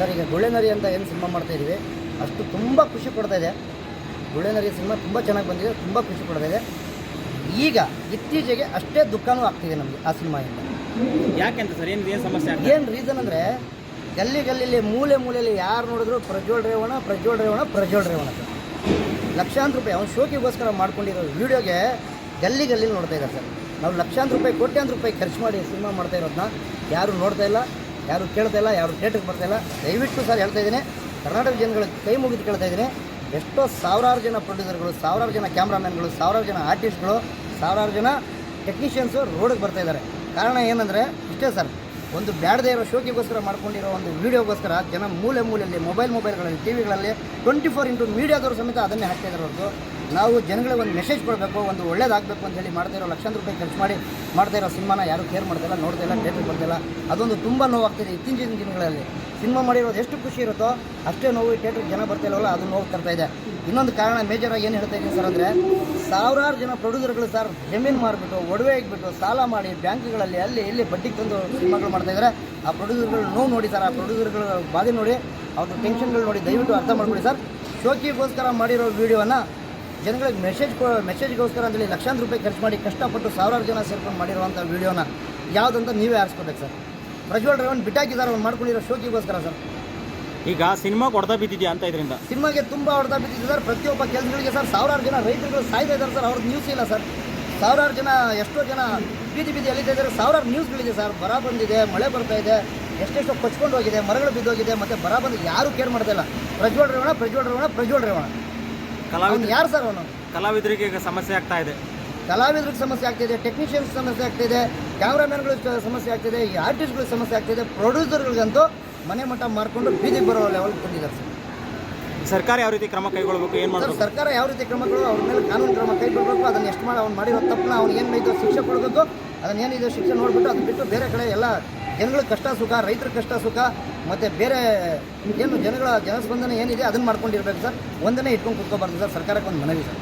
Sir ಈಗ ಗುಳೆನರಿ ಅಂತ ಏನು ಸಿನಿಮಾ ಮಾಡ್ತಾ ಇದೀವಿ ಅಷ್ಟು ತುಂಬ ಖುಷಿ ಕೊಡ್ತಾ ಇದೆ. ಗುಳೆನರಿ ಸಿನಿಮಾ ತುಂಬ ಚೆನ್ನಾಗಿ ಬಂದಿದೆ ತುಂಬ ಖುಷಿ ಕೊಡ್ತಾ ಇದೆ. ಈಗ ಇತ್ತೀಚೆಗೆ ಅಷ್ಟೇ ದುಃಖನೂ ಆಗ್ತಿದೆ ನಮಗೆ ಆ ಸಿನಿಮಾಯಿಂದ. ಯಾಕೆಂತ ಸರ್ ಏನು ಏನು ಸಮಸ್ಯೆ ಆಗ್ತದೆ ಏನು ರೀಸನ್ ಅಂದರೆ ಗಲ್ಲಿ ಗಲ್ಲಿಲಿ ಮೂಲೆ ಮೂಲೆಯಲ್ಲಿ ಯಾರು ನೋಡಿದ್ರು ಪ್ರಜ್ವಲ್ ರೇವಣ ಪ್ರಜ್ವಲ್ ರೇವಣ ಪ್ರಜ್ವಲ್ ರೇವಣ ಸರ್ ಲಕ್ಷಾಂತರ ರೂಪಾಯಿ ಅವ್ನು ಶೋಕಿಗೋಸ್ಕರ ಮಾಡ್ಕೊಂಡಿರೋ ವೀಡಿಯೋಗೆ ಗಲ್ಲಿ ಗಲ್ಲಿ ನೋಡ್ತಾ ಇದ್ದಾರೆ ಸರ್. ನಾವು ಲಕ್ಷಾಂತರ ರೂಪಾಯಿ ಕೋಟ್ಯಾಂತರ ರೂಪಾಯಿ ಖರ್ಚು ಮಾಡಿ ಸಿನಿಮಾ ಮಾಡ್ತಾ ಇರೋದನ್ನ ಯಾರು ನೋಡ್ತಾ ಇಲ್ಲ. ಯಾರು ಕೇಳ್ತಾ ಇಲ್ಲ, ಯಾರು ಥಿಯೇಟ್ರಿಗೆ ಬರ್ತಾ ಇಲ್ಲ, ದಯವಿಟ್ಟು ಸರ್ ಹೇಳ್ತಾ ಇದ್ದೀನಿ, ಕರ್ನಾಟಕ ಜನಗಳ ಕೈ ಮುಗಿದು ಕೇಳ್ತಾ ಇದ್ದೀನಿ, ಎಷ್ಟೋ ಸಾವಿರಾರು ಜನ ಪ್ರೊಡ್ಯೂಸರ್ಗಳು, ಸಾವಿರಾರು ಜನ ಕ್ಯಾಮ್ರಾಮನ್ಗಳು, ಸಾವಿರಾರು ಜನ ಆರ್ಟಿಸ್ಟ್ಗಳು, ಸಾವಿರಾರು ಜನ ಟೆಕ್ನಿಷಿಯನ್ಸು ರೋಡಿಗೆ ಬರ್ತಾ ಇದ್ದಾರೆ. ಕಾರಣ ಏನಂದರೆ, ಇಷ್ಟೇ ಸರ್ ಒಂದು ಬ್ಯಾಡದೇ ಇರೋ ಶೋಕಿಗೋಸ್ಕರ ಮಾಡ್ಕೊಂಡಿರೋ ಒಂದು ವೀಡಿಯೋಗೋಸ್ಕರ ಜನ ಮೂಲೆ ಮೂಲೆಯಲ್ಲಿ ಮೊಬೈಲ್ ಮೊಬೈಲ್ಗಳಲ್ಲಿ ಟಿ ವಿಗಳಲ್ಲಿ ಟ್ವೆಂಟಿ ಫೋರ್ ಇಂಟು ಮೀಡಿಯಾದವರು ಸಮೇತ ಅದನ್ನೇ ಹಾಕ್ತಾ ಹೊರತು ನಾವು ಜನಗಳಿಗೆ ಒಂದು ಮೆಸೇಜ್ ಕೊಡಬೇಕು, ಒಂದು ಒಳ್ಳೇದಾಗಬೇಕು ಅಂತ ಹೇಳಿ ಮಾಡ್ತಾ ಇರೋ ಲಕ್ಷಾಂತರ ರೂಪಾಯಿ ಖರ್ಚು ಮಾಡಿ ಮಾಡ್ತಾ ಇರೋ ಸಿನಿಮಾನ ಯಾರು ಕೇರ್ ಮಾಡ್ತಾ ಇಲ್ಲ, ನೋಡ್ತಾ ಇಲ್ಲ ಡೇಟ್ ಬರ್ತಿಲ್ಲ ಅದೊಂದು ತುಂಬ ನೋವಾಗ್ತಿದೆ ಇತ್ತೀಚಿನ ದಿನಗಳಲ್ಲಿ. ಸಿನಿಮಾ ಮಾಡಿರೋದು ಎಷ್ಟು ಖುಷಿ ಇರುತ್ತೋ ಅಷ್ಟೇ ನೋವು ಥಿಯೇಟ್ರಿಗೆ ಜನ ಬರ್ತಾ ಇಲ್ಲವಲ್ಲ ಅದು ನೋವು ತರ್ತಾ ಇದೆ. ಇನ್ನೊಂದು ಕಾರಣ ಮೇಜರಾಗಿ ಏನು ಹೇಳ್ತಾ ಇದ್ದೀನಿ ಸರ್ ಅಂದರೆ, ಸಾವಿರಾರು ಜನ ಪ್ರೊಡ್ಯೂಸರ್ಗಳು ಸರ್ ಜಮೀನು ಮಾರಿಬಿಟ್ಟು, ಒಡವೆ ಇಟ್ಬಿಟ್ಟು ಸಾಲ ಮಾಡಿ ಬ್ಯಾಂಕ್ಗಳಲ್ಲಿ ಅಲ್ಲಿ ಇಲ್ಲಿ ಬಡ್ಡಿಗೆ ತಂದು ಸಿನಿಮಾಗಳು ಮಾಡ್ತಾ ಇದ್ದಾರೆ. ಆ ಪ್ರೊಡ್ಯೂಸರ್ಗಳು ನೋವು ನೋಡಿ ಸರ್ ಆ ಪ್ರೊಡ್ಯೂಸರ್ಗಳ ಬಾಧೆ ನೋಡಿ ಅವ್ರದ್ದು ಟೆನ್ಷನ್ಗಳು ನೋಡಿ ದಯವಿಟ್ಟು ಅರ್ಥ ಮಾಡ್ಕೊಳ್ಳಿ ಸರ್. ಶೋಕಿಗೋಸ್ಕರ ಮಾಡಿರೋ ವೀಡಿಯೋನ ಜನಗಳಿಗೆ ಮೆಸೇಜ್ ಮೆಸೇಜ್ಗೋಸ್ಕರ ಅಂತೇಳಿ ಲಕ್ಷಾಂತರ ರೂಪಾಯಿ ಖರ್ಚು ಮಾಡಿ ಕಷ್ಟಪಟ್ಟು ಸಾವಿರಾರು ಜನ ಸೇರ್ಕೊಂಡು ಮಾಡಿರುವಂಥ ವೀಡಿಯೋನ ಯಾವುದಂತ ನೀವೇ ಆರಿಸ್ಕೋಬೇಕು ಸರ್. ಪ್ರಜ್ವಲ್ ರೇವನ್ ಬಿಟ್ಟಾಕಿದ್ದಾರೆ ಅವ್ನು ಮಾಡ್ಕೊಂಡಿರೋ ಶೋಕಿಗೋಸ್ಕರ ಸರ್. ಈಗ ಸಿನಿಮಾ ಹೊಡೆದ ಬಿದ್ದಿದೆಯಾ ಅಂತ ಇದರಿಂದ? ಸಿನಿಮಾಗೆ ತುಂಬ ಹೊಡೆದ ಬಿದ್ದಿದೆ ಸರ್. ಪ್ರತಿಯೊಬ್ಬ ಕೆಲಸಗಳಿಗೆ ಸರ್ ಸಾವಿರಾರು ಜನ ರೈತರುಗಳು ಸಾಯ್ತಾ ಇದ್ದಾರೆ ಸರ್. ಅವ್ರದ್ದು ನ್ಯೂಸ್ ಇಲ್ಲ ಸರ್. ಸಾವಿರಾರು ಜನ ಎಷ್ಟೋ ಜನ ಬೀದಿ ಬೀದಿ ಎಲ್ಲಿತಾ ಇದ್ದಾರೆ ಸಾವಿರಾರು ನ್ಯೂಸ್ಗಳಿದೆ ಸರ್. ಬರ ಬಂದಿದೆ ಮಳೆ ಬರ್ತಾ ಇದೆ ಎಷ್ಟೆಷ್ಟು ಕೊಚ್ಕೊಂಡು ಹೋಗಿದೆ ಮರಗಳು ಬಿದ್ದೋಗಿದೆ ಮತ್ತೆ ಬರ ಬಂದು ಯಾರು ಕೇರ್ ಮಾಡ್ತಾ ಇಲ್ಲ. ಪ್ರಜ್ವಲ್ ರೇವಣ ಪ್ರಜ್ವಲ್ ರೇವಣ ಪ್ರಜ್ವಲ್ ರೇವಣ. ಕಲಾವಿದ ಯಾರು ಸರ್ ಅವನು? ಕಲಾವಿದರಿಗೆ ಈಗ ಸಮಸ್ಯೆ ಆಗ್ತಾ ಇದೆ. ಕಲಾವಿದ್ರಿಗೆ ಸಮಸ್ಯೆ ಆಗ್ತಿದೆ ಟೆಕ್ನಿಷಿಯನ್ಸ್ ಸಮಸ್ಯೆ ಆಗ್ತಿದೆ ಕ್ಯಾಮ್ರಾಮನ್ಗಳಿಗೆ ಸಮಸ್ಯೆ ಆಗ್ತಿದೆ ಈ ಆರ್ಟಿಸ್ಟ್ಗಳಿಗೆ ಸಮಸ್ಯೆ ಆಗ್ತಿದೆ ಪ್ರೊಡ್ಯೂಸರ್ಗಳಿಗಂತೂ ಮನೆ ಮಟ್ಟ ಮಾರ್ಕೊಂಡು ಬೀದಿಗೆ ಬರೋ ಲೆವೆಲ್ ಬಂದಿದ್ದಾರೆ ಸರ್. ಸರ್ಕಾರ ಯಾವ ರೀತಿ ಕ್ರಮ ಕೈಗೊಳ್ಳಬೇಕು ಏನು ಸರ್ ಮಾಡಬೇಕು? ಸರ್ಕಾರ ಯಾವ ರೀತಿ ಕ್ರಮಗಳು ಅವ್ರ ಮೇಲೆ ಕಾನೂನು ಕ್ರಮ ಕೈಗೊಳ್ಳಬೇಕು ಅದನ್ನು ಎಷ್ಟು ಮಾಡಿ ಅವ್ನು ಮಾಡಿರೋ ತಪ್ಪನ್ನ ಅವ್ನು ಏನು ಬೈದು ಶಿಕ್ಷೆ ಕೊಡಬೇಕು ಅದನ್ನು ಏನಿದೆ ಶಿಕ್ಷೆ ನೋಡಿಬಿಟ್ಟು ಅದನ್ನ ಬಿಟ್ಟು ಬೇರೆ ಕಡೆ ಎಲ್ಲ ಜನಗಳ ಕಷ್ಟ ಸುಖ ರೈತರ ಕಷ್ಟ ಸುಖ ಮತ್ತು ಬೇರೆ ಏನು ಜನಗಳ ಜನಸ್ಪಂದನೆ ಏನಿದೆ ಅದನ್ನು ಮಾಡ್ಕೊಂಡಿರ್ಬೇಕು ಸರ್. ಒಂದನೇ ಇಟ್ಕೊಂಡು ಕೂತ್ಕೋಬಾರ್ದು ಸರ್ ಸರ್ಕಾರಕ್ಕೆ ಒಂದು ಮನವಿ ಸರ್.